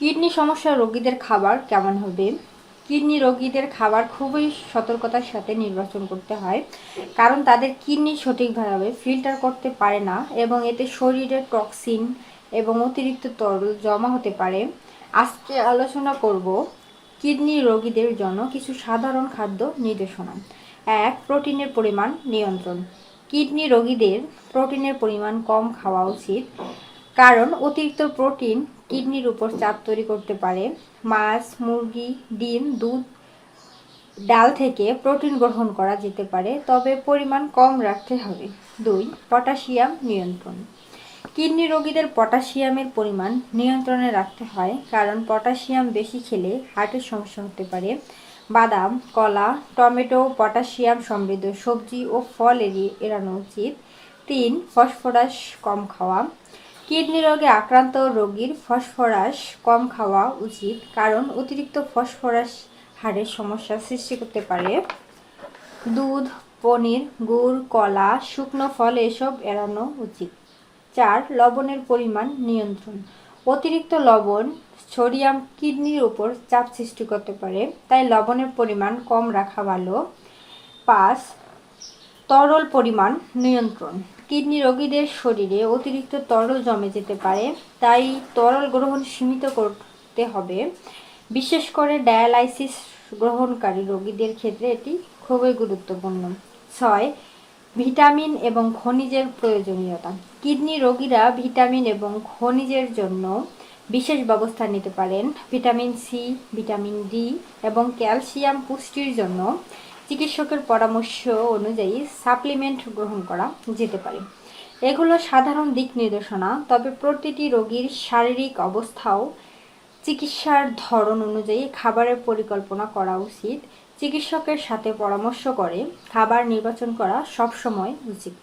Kidney সমস্যা রোগীদের খাবার কেমন হবে? কিডনি রোগীদের খাবার খুবই সতর্কতার সাথে নির্বাচন করতে হয়। কারণ তাদের কিডনি সঠিকভাবে ফিল্টার করতে পারে না এবং এতে শরীরে টক্সিন এবং অতিরিক্ত তরল জমা হতে পারে। আজকে আলোচনা করব কিডনি রোগীদের জন্য কিছু সাধারণ খাদ্য নির্দেশনা। এক, প্রোটিনের পরিমাণ নিয়ন্ত্রণ। কিডনি রোগীদের প্রোটিনের পরিমাণ কম খাওয়া উচিত। কারণ অতিরিক্ত প্রোটিন কিডনির উপর চাপ তৈরি করতে পারে। মাছ, মুরগি, ডিম, দুধ, ডাল থেকে প্রোটিন গ্রহণ করা যেতে পারে, তবে পরিমাণ কম রাখতে হবে। দুই, পটাশিয়াম নিয়ন্ত্রণ। কিডনি রোগীদের পটাশিয়ামের পরিমাণ নিয়ন্ত্রণে রাখতে হয়, কারণ পটাশিয়াম বেশি খেলে হার্টের সমস্যা হতে পারে। বাদাম, কলা, টমেটো, পটাশিয়াম সমৃদ্ধ সবজি ও ফল এড়িয়ে এড়ানো উচিত। তিন, ফসফরাস কম খাওয়া। কিডনি রোগে আক্রান্ত রোগীর ফসফরাস কম খাওয়া উচিত কারণ অতিরিক্ত ফসফরাস হাড়ের সমস্যা সৃষ্টি করতে পারে। দুধ, পনির, গুড়, কলা, শুকনো ফল এসব এড়ানো উচিত। চার, লবণের পরিমাণ নিয়ন্ত্রণ। অতিরিক্ত লবণ, সোডিয়াম কিডনির উপর চাপ সৃষ্টি করতে পারে, তাই লবণের পরিমাণ কম রাখা ভালো। পাঁচ তরল পরিমাণ নিয়ন্ত্রণ। কিডনি রোগীদের শরীরে অতিরিক্ত তরল জমে যেতে পারে, তাই তরল গ্রহণ সীমিত করতে হবে। বিশেষ করে ডায়ালাইসিস গ্রহণকারী রোগীদের ক্ষেত্রে এটি খুবই গুরুত্বপূর্ণ। ছয়, ভিটামিন এবং খনিজের প্রয়োজনীয়তা। কিডনি রোগীরা ভিটামিন এবং খনিজের জন্য বিশেষ ব্যবস্থা নিতে পারেন। ভিটামিন সি, ভিটামিন ডি এবং ক্যালসিয়াম পুষ্টির জন্য চিকিৎসকের পরামর্শ অনুযায়ী সাপ্লিমেন্ট গ্রহণ করা যেতে পারে। এগুলো সাধারণ দিক নির্দেশনা, তবে প্রতিটি রোগীর শারীরিক অবস্থাও চিকিৎসার ধরন অনুযায়ী খাবারের পরিকল্পনা করা উচিত। চিকিৎসকের সাথে পরামর্শ করে খাবার নির্বাচন করা সবসময় উচিত।